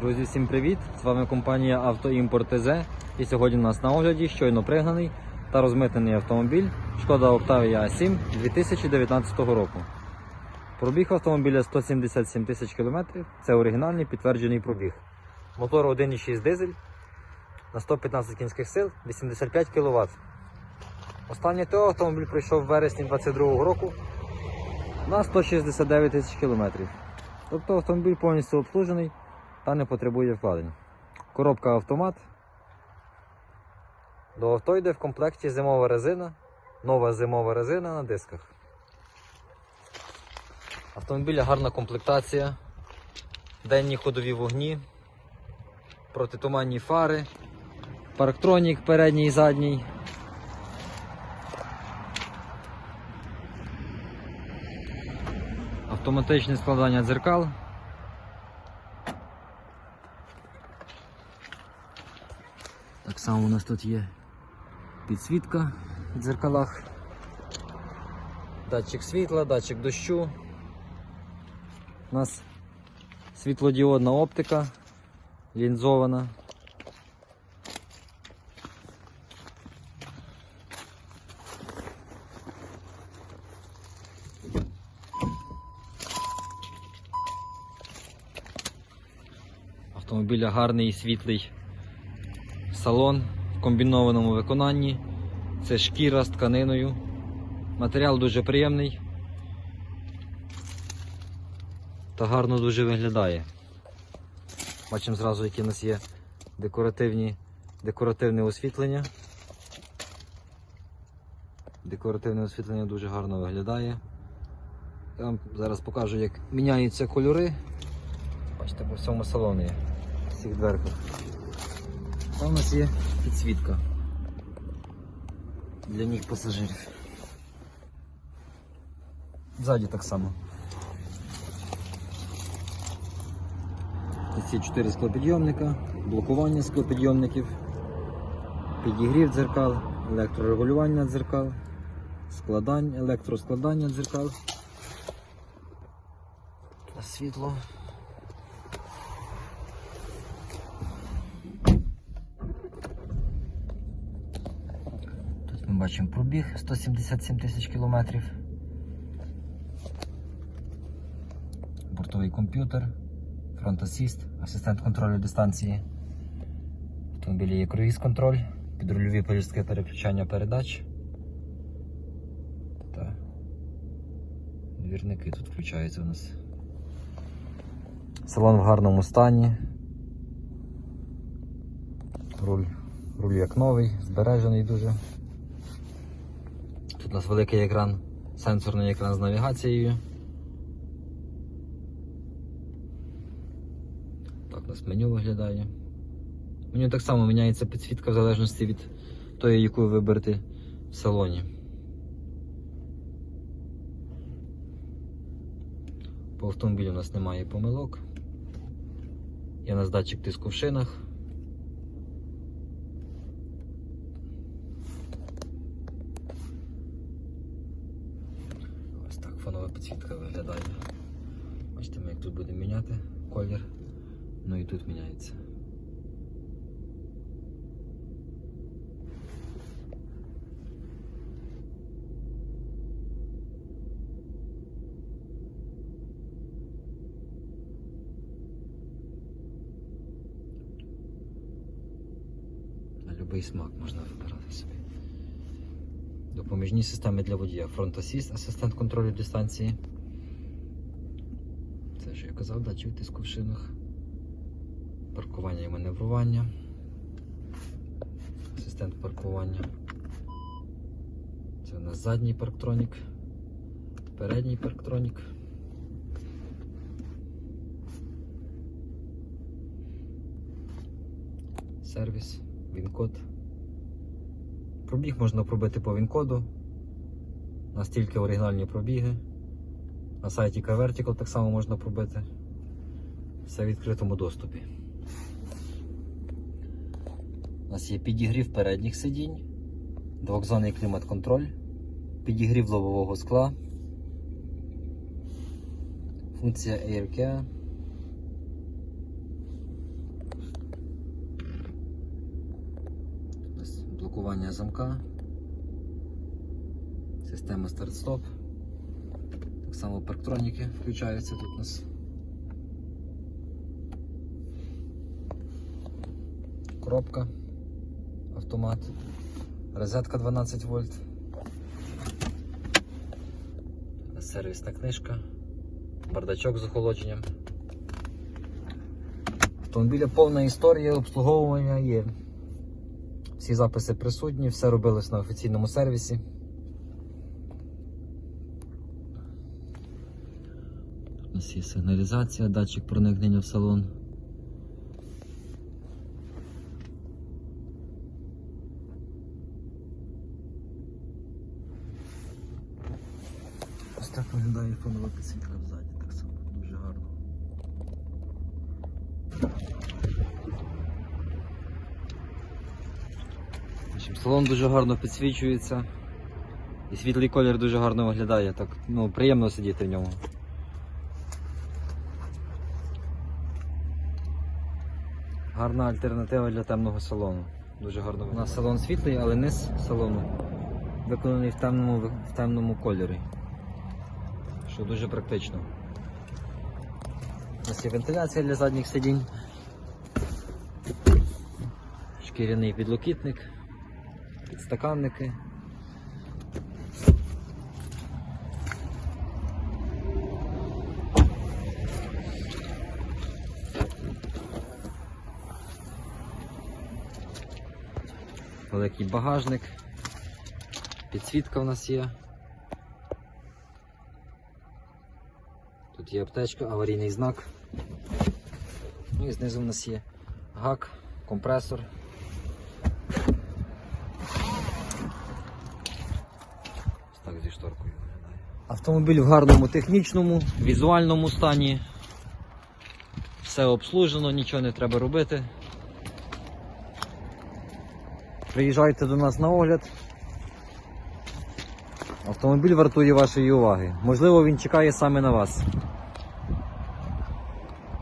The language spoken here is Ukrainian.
Друзі, всім привіт! З вами компанія Автоімпорт ТЗ. І сьогодні у нас на огляді щойно пригнаний та розмитнений автомобіль Шкода Octavia A7 2019 року. Пробіг автомобіля 177 тисяч кілометрів. Це оригінальний підтверджений пробіг. Мотор 1,6 дизель на 115 кінських сил, 85 кВт. Останнє ТО автомобіль пройшов в вересні 2022 року на 169 тисяч кілометрів. Тобто автомобіль повністю обслужений та не потребує вкладень. Коробка автомат. До авто йде в комплекті зимова резина, нова зимова резина на дисках. Автомобіля гарна комплектація, денні ходові вогні, протитуманні фари, парктронік передній і задній. Автоматичне складання дзеркал. Так само у нас тут є підсвітка в дзеркалах, датчик світла, датчик дощу. У нас світлодіодна оптика лінзована. Автомобіля гарний і світлий салон в комбінованому виконанні. Це шкіра з тканиною. Матеріал дуже приємний та гарно дуже виглядає. Бачимо зразу, які у нас є декоративні, декоративне освітлення. Декоративне освітлення дуже гарно виглядає. Я вам зараз покажу, як міняються кольори. Бачите, по всьому салоні, в всіх дверках. Там у нас є підсвітка для ніг пасажирів. Ззаді так само. Є 4 склопідйомника, блокування склопідйомників, підігрів дзеркал, електрорегулювання дзеркал, складання, електроскладання дзеркал. Та Світло. Бачимо пробіг 177 тисяч кілометрів. Бортовий комп'ютер, фронт асіст, асистент контролю дистанції. В автомобілі є круїз контроль, підрульові полістки переключання передач. Та двірники тут включаються у нас. Салон в гарному стані. Руль, руль як новий, збережений дуже. Тут у нас великий екран, сенсорний екран з навігацією. Так у нас меню виглядає. Меню так само міняється підсвітка в залежності від тої, яку ви виберете в салоні. По автомобілю у нас немає помилок. Є у нас датчик тиску в шинах. так фонова підсвітка виглядає. Бачите, ми як тут будемо міняти колір, ну і тут міняється. На будь-який смак можна вибирати собі. Допоміжні системи для водія. Фронт асіст, асистент контролю дистанції. Це ж я казав, датчик тиску в шинах. Паркування і маневрування. Асистент паркування. Це у нас задній парктронік, передній парктронік. Сервіс, він-код. Пробіг можна пробити по він-коду. Настільки оригінальні пробіги. На сайті K-Vertical так само можна пробити. Все в відкритому доступі. У нас є підігрів передніх сидінь, двохзонний клімат-контроль, підігрів лобового скла, функція AirCare, блокування замка, система старт-стоп. Так само парктроніки включаються тут у нас. Коробка, автомат, розетка 12 вольт, сервісна книжка, бардачок з охолодженням. Автомобіля повна історія обслуговування є. Всі записи присутні, все робилось на офіційному сервісі. Тут у нас є сигналізація, датчик проникнення в салон. Ось так виглядає фонова підсвітка ззаді, так само дуже гарно. В общем, Салон дуже гарно підсвічується. І світлий колір дуже гарно виглядає. Так, ну, приємно сидіти в ньому. Гарна альтернатива для темного салону. Дуже гарно. У нас салон світлий, але низ салону виконаний в темному, в темному кольорі. Що дуже практично. У нас є вентиляція для задніх сидінь. Шкіряний підлокітник, підстаканники. Великий багажник. Підсвітка в нас є. Тут є аптечка, аварійний знак. Ну і знизу в нас є гак, компресор. Так зі шторкою виглядає. Автомобіль в гарному технічному, візуальному стані. Все обслужено, нічого не треба робити. Приїжджайте до нас на огляд. Автомобіль вартує вашої уваги. Можливо, він чекає саме на вас.